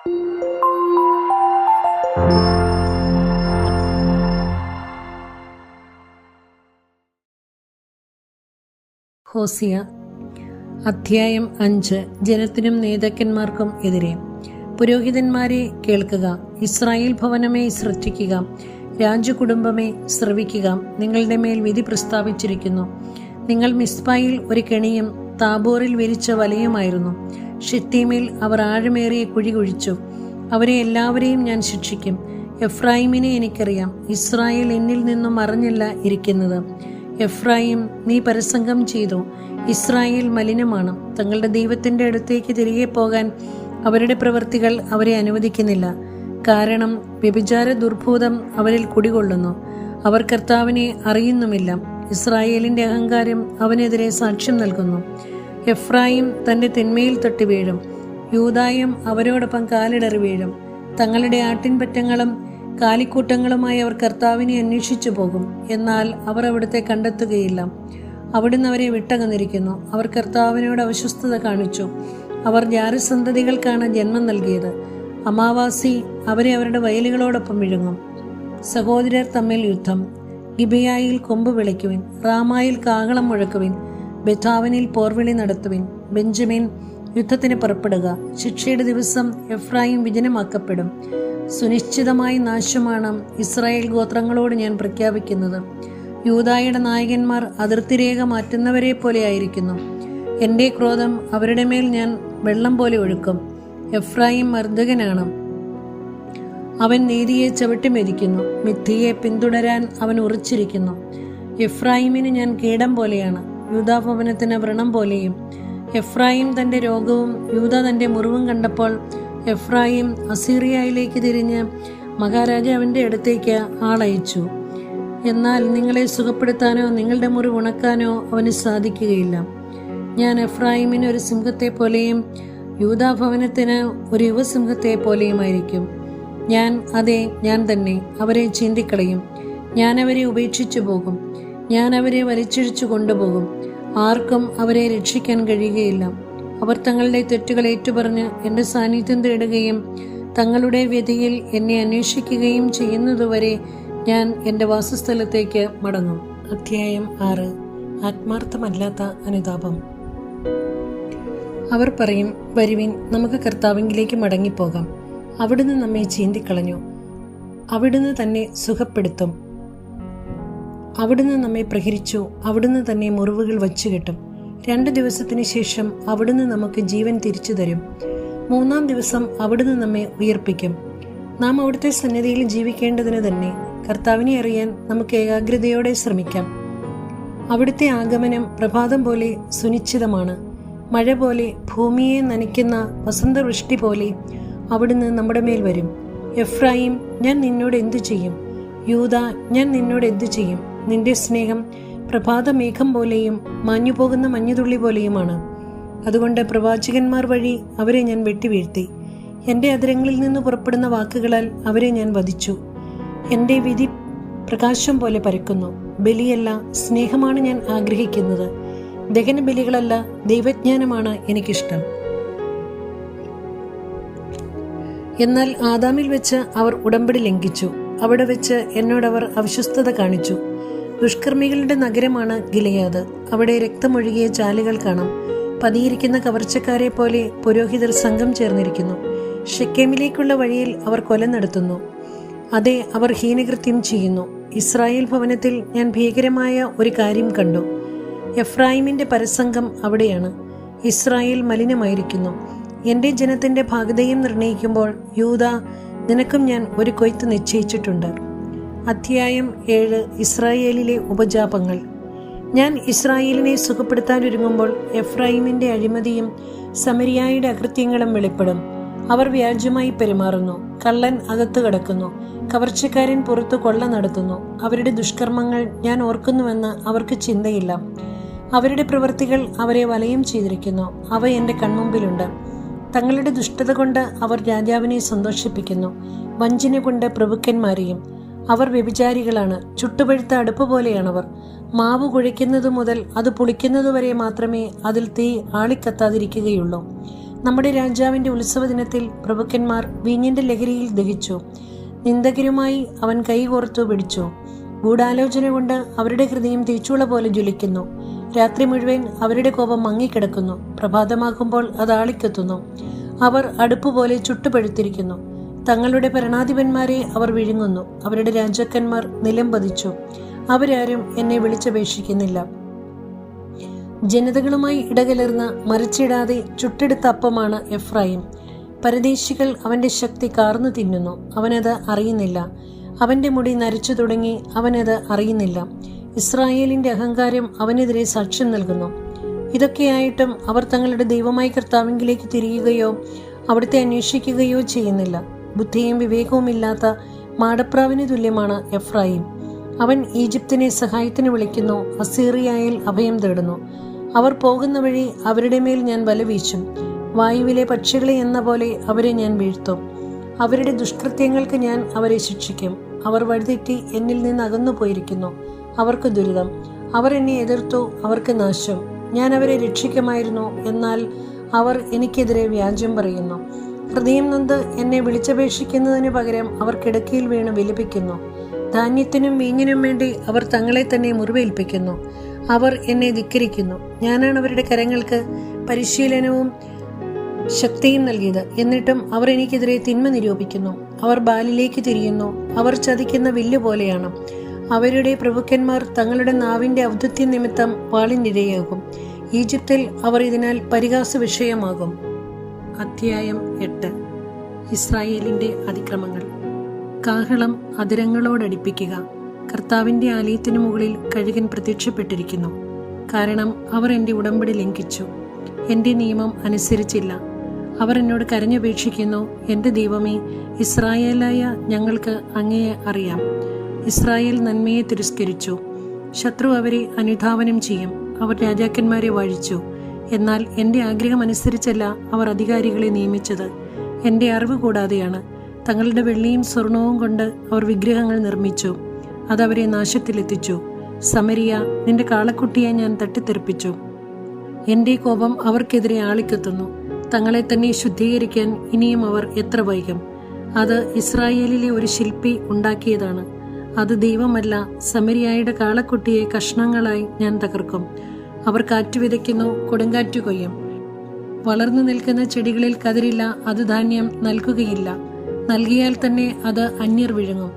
ഹോസിയ അധ്യായം അഞ്ച്. ജനത്തിനും നേതാക്കന്മാർക്കും എതിരെ. പുരോഹിതന്മാരെ കേൾക്കുക ഇസ്രായേൽ ഭവനമേ ശ്രദ്ധിക്കുക രാജകുടുംബമേ ശ്രവിക്കുക. നിങ്ങളുടെ മേൽ വിധി പ്രസ്താവിച്ചിരിക്കുന്നു. നിങ്ങൾ മിസ്ബായിൽ ഒരു കെണിയും താബോറിൽ വിരിച്ച വലയുമായിരുന്നു. ഷിത്തീമിൽ അവർ ആഴമേറിയ കുഴി കുഴിച്ചു. അവരെ എല്ലാവരെയും ഞാൻ ശിക്ഷിക്കും. എഫ്രായിമിനെ എനിക്കറിയാം. ഇസ്രായേൽ എന്നിൽ നിന്നും അറിഞ്ഞില്ല ഇരിക്കുന്നത്. എഫ്രായിം നീ പരസംഗം ചെയ്തു. ഇസ്രായേൽ മലിനമാണ്. തങ്ങളുടെ ദൈവത്തിന്റെ അടുത്തേക്ക് തിരികെ പോകാൻ അവരുടെ പ്രവൃത്തികൾ അവരെ അനുവദിക്കുന്നില്ല. കാരണം വ്യഭിചാര ദുർഭൂതം അവരിൽ കുടികൊള്ളുന്നു. അവർ കർത്താവിനെ അറിയുന്നുമില്ല. ഇസ്രായേലിന്റെ അഹങ്കാരം അവനെതിരെ സാക്ഷ്യം നൽകുന്നു. എഫ്രായിം തന്റെ തിന്മയിൽ തൊട്ട് വീഴും. യൂതായും അവരോടൊപ്പം കാലിടറി വീഴും. തങ്ങളുടെ ആട്ടിൻപറ്റങ്ങളും കാലിക്കൂട്ടങ്ങളുമായി അവർ കർത്താവിനെ അന്വേഷിച്ചു പോകും. എന്നാൽ അവർ അവിടുത്തെ കണ്ടെത്തുകയില്ല. അവിടുന്ന് അവരെ വിട്ടകന്നിരിക്കുന്നു. അവർ കർത്താവിനോട് അവശ്വസ്തത കാണിച്ചു. അവർ ജാരസന്തതികൾക്കാണ് ജന്മം നൽകിയത്. അമാവാസി അവരെ അവരുടെ വയലുകളോടൊപ്പം വിഴുങ്ങും. സഹോദരർ തമ്മിൽ യുദ്ധം. ഗിബിയായിൽ കൊമ്പ് വിളിക്കുവിൻ റാമായിൽ കാകളം മുഴക്കുവിൻ. ബെഥാവനിൽ പോർവിളി നടത്തുവിൻ. ബെഞ്ചമിൻ യുദ്ധത്തിന് പുറപ്പെടുക. ശിക്ഷയുടെ ദിവസം എഫ്രായിം വിജനമാക്കപ്പെടും. സുനിശ്ചിതമായി നാശമാണ് ഇസ്രായേൽ ഗോത്രങ്ങളോട് ഞാൻ പ്രഖ്യാപിക്കുന്നത്. യൂതായുടെ നായകന്മാർ അതിർത്തിരേഖ മാറ്റുന്നവരെ പോലെ ആയിരിക്കുന്നു. എന്റെ ക്രോധം അവരുടെ മേൽ ഞാൻ വെള്ളം പോലെ ഒഴുക്കും. എഫ്രായിം മർദ്ദകനാണ്. അവൻ നീതിയെ ചവിട്ടിമെതിക്കുന്നു. മിഥിയെ പിന്തുടരാൻ അവൻ ഉറച്ചിരിക്കുന്നു. എഫ്രായിമിന് ഞാൻ കീടം പോലെയാണ്. യൂതാഭവനത്തിന് വ്രണം പോലെയും എഫ്രായിം തന്റെ രോഗവും യൂത തന്റെ മുറിവും കണ്ടപ്പോൾ എഫ്രായിം അസീറിയയിലേക്ക് തിരിഞ്ഞ് മഹാരാജാവിന്റെ അടുത്തേക്ക് ആളയച്ചു. എന്നാൽ നിങ്ങളെ സുഖപ്പെടുത്താനോ നിങ്ങളുടെ മുറിവ് ഉണക്കാനോ അവന് സാധിക്കുകയില്ല. ഞാൻ എഫ്രായിമിന് ഒരു സിംഹത്തെ പോലെയും യൂതാഭവനത്തിന് ഒരു യുവസിംഹത്തെ പോലെയുമായിരിക്കും. ഞാൻ അതെ ഞാൻ തന്നെ അവരെ ചീന്തിക്കളയും. ഞാൻ അവരെ ഉപേക്ഷിച്ചു പോകും ഞാൻ അവരെ വലിച്ചിഴിച്ചു കൊണ്ടുപോകും. ആർക്കും അവരെ രക്ഷിക്കാൻ കഴിയുകയില്ല. അവർ തങ്ങളുടെ തെറ്റുകൾ ഏറ്റുപറഞ്ഞ് എന്റെ സാന്നിധ്യം തേടുകയും തങ്ങളുടെ വ്യതിയിൽ എന്നെ അന്വേഷിക്കുകയും ചെയ്യുന്നതുവരെ ഞാൻ എന്റെ വാസസ്ഥലത്തേക്ക് മടങ്ങും. അധ്യായം ആറ്. ആത്മാർത്ഥമല്ലാത്ത അനുതാപം. അവർ പറയും വരുവിൻ നമുക്ക് കർത്താവിങ്കിലേക്ക് മടങ്ങിപ്പോകാം. അവിടുന്ന് നമ്മെ ചീന്തിക്കളഞ്ഞു. അവിടുന്ന് തന്നെ സുഖപ്പെടുത്തും. അവിടുന്ന് നമ്മെ പ്രഹരിച്ചു അവിടുന്ന് തന്നെ മുറിവുകൾ വച്ചു കെട്ടും. രണ്ട് ദിവസത്തിന് ശേഷം അവിടുന്ന് നമുക്ക് ജീവൻ തിരിച്ചു തരും. മൂന്നാം ദിവസം അവിടുന്ന് നമ്മെ ഉയർപ്പിക്കും. നാം അവിടുത്തെ സന്നിധിയിൽ ജീവിക്കേണ്ടതിന് തന്നെ കർത്താവിനെ അറിയാൻ നമുക്ക് ഏകാഗ്രതയോടെ ശ്രമിക്കാം. അവിടുത്തെ ആഗമനം പ്രഭാതം പോലെ സുനിശ്ചിതമാണ്. മഴ പോലെ ഭൂമിയെ നനയ്ക്കുന്ന വസന്തവൃഷ്ടി പോലെ അവിടുന്ന് നമ്മുടെ മേൽ വരും. എഫ്രായിം ഞാൻ നിന്നോട് എന്തു ചെയ്യും? യൂത ഞാൻ നിന്നോട് എന്തു ചെയ്യും? നിന്റെ സ്നേഹം പ്രഭാതമേഘം പോലെയും മാഞ്ഞുപോകുന്ന മഞ്ഞുതുള്ളി പോലെയുമാണ്. അതുകൊണ്ട് പ്രവാചകന്മാർ വഴി അവരെ ഞാൻ വെട്ടിവീഴ്ത്തി. എന്റെ അതിരങ്ങളിൽ നിന്ന് പുറപ്പെടുന്ന വാക്കുകളാൽ അവരെ ഞാൻ വധിച്ചു. എന്റെ വിധി പ്രകാശം പോലെ പരക്കുന്നു. ബലിയല്ല സ്നേഹമാണ് ഞാൻ ആഗ്രഹിക്കുന്നത്. ദഹന ബലികളല്ല ദൈവജ്ഞാനമാണ് എനിക്കിഷ്ടം. എന്നാൽ ആദാമിൽ വെച്ച് അവർ ഉടമ്പടി ലംഘിച്ചു. അവിടെ വെച്ച് എന്നോടവർ അവിശ്വസ്തത കാണിച്ചു. ദുഷ്കർമ്മികളുടെ നഗരമാണ് ഗിലയാദ്. അവിടെ രക്തമൊഴുകിയ ചാലുകൾ കാണാം. പതിയിരിക്കുന്ന കവർച്ചക്കാരെ പോലെ പുരോഹിതർ സംഘം ചേർന്നിരിക്കുന്നു. ഷെക്കേമിലേക്കുള്ള വഴിയിൽ അവർ കൊല നടത്തുന്നു. അതെ അവർ ഹീനകൃത്യം ചെയ്യുന്നു. ഇസ്രായേൽ ഭവനത്തിൽ ഞാൻ ഭീകരമായ ഒരു കാര്യം കണ്ടു. എഫ്രായിമിന്റെ പരസംഗം അവിടെയാണ്. ഇസ്രായേൽ മലിനമായിരിക്കുന്നു. എന്റെ ജനത്തിന്റെ ഭാഗതയും നിർണയിക്കുമ്പോൾ യൂത നിനക്കും ഞാൻ ഒരു കൊയ്ത്ത് നിശ്ചയിച്ചിട്ടുണ്ട്. അധ്യായം ഏഴ് ഇസ്രായേലിലെ ഉപജാപങ്ങൾ. ഞാൻ ഇസ്രായേലിനെ സുഖപ്പെടുത്താനൊരുങ്ങുമ്പോൾ എഫ്രൈമിന്റെ അഴിമതിയും സമരിയായുടെ അകൃത്യങ്ങളും വെളിപ്പെടും. അവർ വ്യാജമായി പെരുമാറുന്നു കള്ളൻ അകത്ത് കിടക്കുന്നു കവർച്ചക്കാരൻ പുറത്തു കൊള്ള നടത്തുന്നു. അവരുടെ ദുഷ്കർമ്മങ്ങൾ ഞാൻ ഓർക്കുന്നുവെന്ന് അവർക്ക് ചിന്തയില്ല. അവരുടെ പ്രവൃത്തികൾ അവരെ വലയം ചെയ്തിരിക്കുന്നു അവ എന്റെ കൺമുമ്പിലുണ്ട്. തങ്ങളുടെ ദുഷ്ടത കൊണ്ട് അവർ രാജാവിനെ സന്തോഷിപ്പിക്കുന്നു വഞ്ചന കൊണ്ട് പ്രഭുക്കന്മാരെയും അവർ വ്യഭിചാരികളാണ്. ചുട്ടുപഴുത്ത അടുപ്പ് പോലെയാണവർ. മാവ് കുഴയ്ക്കുന്നത് മുതൽ അത് പുളിക്കുന്നതുവരെ മാത്രമേ അതിൽ തീ ആളിക്കത്താതിരിക്കുകയുള്ളൂ. നമ്മുടെ രാജാവിന്റെ ഉത്സവ ദിനത്തിൽ പ്രഭുക്കന്മാർ വീഞ്ഞിന്റെ ലഹരിയിൽ ദഹിച്ചു. നിന്ദകരുമായി അവൻ കൈകോർത്തു പിടിച്ചു. ഗൂഢാലോചന കൊണ്ട് അവരുടെ ഹൃദയം തീച്ചുള പോലെ ജ്വലിക്കുന്നു. രാത്രി മുഴുവൻ അവരുടെ കോപം മങ്ങിക്കിടക്കുന്നു. പ്രഭാതമാകുമ്പോൾ അത് ആളിക്കെത്തുന്നു. അവർ അടുപ്പുപോലെ ചുട്ടുപഴുത്തിരിക്കുന്നു. തങ്ങളുടെ ഭരണാധിപന്മാരെ അവർ വിഴുങ്ങുന്നു. അവരുടെ രാജാക്കന്മാർ നിലം പതിച്ചു. അവരാരും എന്നെ വിളിച്ചപേക്ഷിക്കുന്നില്ല. ജനതകളുമായി ഇടകലർന്ന് മറിച്ചിടാതെ ചുട്ടെടുത്ത അപ്പമാണ് എഫ്രായിം. പരദേശികൾ അവന്റെ ശക്തി കാർന്നു തിന്നുന്നു. അവനത് അറിയുന്നില്ല. അവന്റെ മുടി നരച്ചു തുടങ്ങി അവനത് അറിയുന്നില്ല. ഇസ്രായേലിന്റെ അഹങ്കാരം അവനെതിരെ സാക്ഷ്യം നൽകുന്നു. ഇതൊക്കെയായിട്ടും അവർ തങ്ങളുടെ ദൈവമായി കർത്താവിങ്കിലേക്ക് തിരിയുകയോ അവിടുത്തെ അന്വേഷിക്കുകയോ ചെയ്യുന്നില്ല. ബുദ്ധിയും വിവേകവുമില്ലാത്ത മാടപ്രാവിന് തുല്യമാണ് എഫ്രായിം. അവൻ ഈജിപ്തിനെ സഹായത്തിന് വിളിക്കുന്നു അസീറിയായിൽ അഭയം തേടുന്നു. അവർ പോകുന്ന വഴി അവരുടെ മേൽ ഞാൻ വല വീശും. വായുവിലെ പക്ഷികളെ എന്ന പോലെ അവരെ ഞാൻ വീഴ്ത്തും. അവരുടെ ദുഷ്കൃത്യങ്ങൾക്ക് ഞാൻ അവരെ ശിക്ഷിക്കും. അവർ വഴിതെറ്റി എന്നിൽ നിന്ന് അകന്നു പോയിരിക്കുന്നു. അവർക്ക് ദുരിതം. അവർ എന്നെ എതിർത്തു അവർക്ക് നാശം. ഞാൻ അവരെ രക്ഷിക്കുമായിരുന്നു എന്നാൽ അവർ എനിക്കെതിരെ വ്യാജ്യം പറയുന്നു. ഹൃദയം നൊന്ത് എന്നെ വിളിച്ചപേക്ഷിക്കുന്നതിന് പകരം അവർ കിടക്കയിൽ വീണ് വിലപിക്കുന്നു. ധാന്യത്തിനും വീഞ്ഞിനും വേണ്ടി അവർ തങ്ങളെ തന്നെ മുറിവേൽപ്പിക്കുന്നു. അവർ എന്നെ ധിക്കരിക്കുന്നു. ഞാനാണ് അവരുടെ കരങ്ങൾക്ക് പരിശീലനവും ശക്തിയും നൽകിയത്. എന്നിട്ടും അവർ എനിക്കെതിരെ തിന്മ നിരൂപിക്കുന്നു. അവർ ബാലിലേക്ക് തിരിയുന്നു. അവർ ചതിക്കുന്ന വില്ല് പോലെയാണ്. അവരുടെ പ്രഭുക്കന്മാർ തങ്ങളുടെ നാവിന്റെ ഔദ്ധത്യ നിമിത്തം വാളിനിരയാകും. ഈജിപ്തിൽ അവർ ഇതിനാൽ പരിഹാസ വിഷയമാകും അധ്യായം എട്ട്. ഇസ്രായേലിന്റെ അതിക്രമങ്ങൾ. കാഹളം അതിരങ്ങളോടടിപ്പിക്കുക. കർത്താവിന്റെ ആലയത്തിനു മുകളിൽ കഴുകൻ പ്രത്യക്ഷപ്പെട്ടിരിക്കുന്നു. കാരണം അവർ എന്റെ ഉടമ്പടി ലംഘിച്ചു. എന്റെ നിയമം അനുസരിച്ചില്ല. അവർ എന്നോട് കരഞ്ഞപേക്ഷിക്കുന്നു എന്റെ ദൈവമേ ഇസ്രായേലായ ഞങ്ങൾക്ക് അങ്ങയെ അറിയാം. ഇസ്രായേൽ നന്മയെ തിരസ്കരിച്ചു. ശത്രു അവരെ അനുധാവനം ചെയ്യും. അവർ രാജാക്കന്മാരെ വഴിച്ചു. എന്നാൽ എന്റെ ആഗ്രഹമനുസരിച്ചല്ല അവർ അധികാരികളെ നിയമിച്ചത്. എന്റെ അറിവ് കൂടാതെയാണ്. തങ്ങളുടെ വെള്ളിയും സ്വർണവും കൊണ്ട് അവർ വിഗ്രഹങ്ങൾ നിർമ്മിച്ചു. അതവരെ നാശത്തിലെത്തിച്ചു. സമരിയ നിന്റെ കാളക്കുട്ടിയെ ഞാൻ തട്ടിത്തെറിപ്പിച്ചു. എന്റെ കോപം അവർക്കെതിരെ ആളിക്കെത്തുന്നു. തങ്ങളെ തന്നെ ശുദ്ധീകരിക്കാൻ ഇനിയും അവർ എത്ര വൈകും? അത് ഇസ്രായേലിലെ ഒരു ശില്പി ഉണ്ടാക്കിയതാണ്. അത് ദൈവമല്ല സമരിയായുടെ കാളക്കുട്ടിയെ കഷ്ണങ്ങളായി ഞാൻ തകർക്കും. അവർ കാറ്റ് വിതയ്ക്കുന്നു കൊടുങ്കാറ്റ് കൊയ്യും. വളർന്നു നിൽക്കുന്ന ചെടികളിൽ കതിരില്ല അത് ധാന്യം നൽകുകയില്ല. നൽകിയാൽ തന്നെ അത് അന്യർ വിഴുങ്ങും.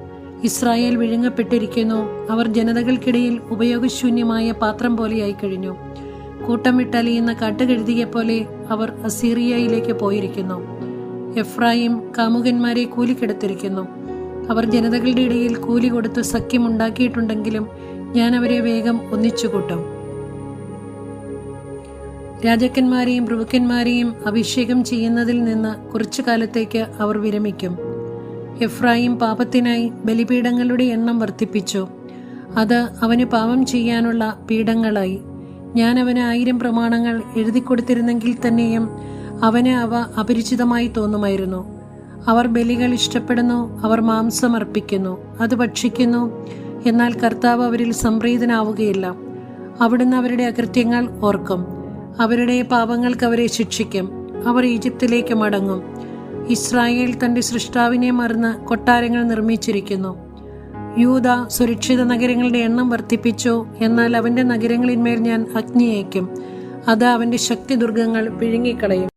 ഇസ്രായേൽ വിഴുങ്ങപ്പെട്ടിരിക്കുന്നു അവർ ജനതകൾക്കിടയിൽ ഉപയോഗശൂന്യമായ പാത്രം പോലെയായി കഴിഞ്ഞു. കൂട്ടം വിട്ടലിയുന്ന കാട്ടുകഴുതിയെപ്പോലെ അവർ അസീറിയയിലേക്ക് പോയിരിക്കുന്നു. എഫ്രായിം കാമുകന്മാരെ കൂലിക്കെടുത്തിരിക്കുന്നു. അവർ ജനതകളുടെ ഇടയിൽ കൂലി കൊടുത്ത് സഖ്യമുണ്ടാക്കിയിട്ടുണ്ടെങ്കിലും ഞാൻ അവരെ വേഗം ഒന്നിച്ചുകൂട്ടും. രാജാക്കന്മാരെയും പ്രഭുക്കന്മാരെയും അഭിഷേകം ചെയ്യുന്നതിൽ നിന്ന് കുറച്ചു കാലത്തേക്ക് അവർ വിരമിക്കും. എഫ്രായിം പാപത്തിനായി ബലിപീഠങ്ങളുടെ എണ്ണം വർദ്ധിപ്പിച്ചു. അത് അവന് പാപം ചെയ്യാനുള്ള പീഠങ്ങളായി. ഞാൻ അവന് ആയിരം പ്രമാണങ്ങൾ എഴുതി കൊടുത്തിരുന്നെങ്കിൽ തന്നെയും അവന് അവ അപരിചിതമായി തോന്നുമായിരുന്നു. അവർ ബലികൾ ഇഷ്ടപ്പെടുന്നു അവർ മാംസം അർപ്പിക്കുന്നു അത് ഭക്ഷിക്കുന്നു എന്നാൽ കർത്താവ് അവരിൽ സംപ്രീതനാവുകയില്ല. അവിടുന്ന് അവരുടെ അകൃത്യങ്ങൾ ഓർക്കും. അവരുടെ പാപങ്ങൾക്ക് അവരെ ശിക്ഷിക്കും. അവർ ഈജിപ്തിലേക്ക് മടങ്ങും. ഇസ്രായേൽ തന്റെ സൃഷ്ടാവിനെ മറന്ന് കൊട്ടാരങ്ങൾ നിർമ്മിച്ചിരിക്കുന്നു. യൂത സുരക്ഷിത നഗരങ്ങളുടെ എണ്ണം വർദ്ധിപ്പിച്ചു. എന്നാൽ അവന്റെ നഗരങ്ങളിന്മേൽ ഞാൻ അഗ്നിയേക്കും. അത് അവന്റെ ശക്തി ദുർഗങ്ങൾ വിഴുങ്ങിക്കളയും.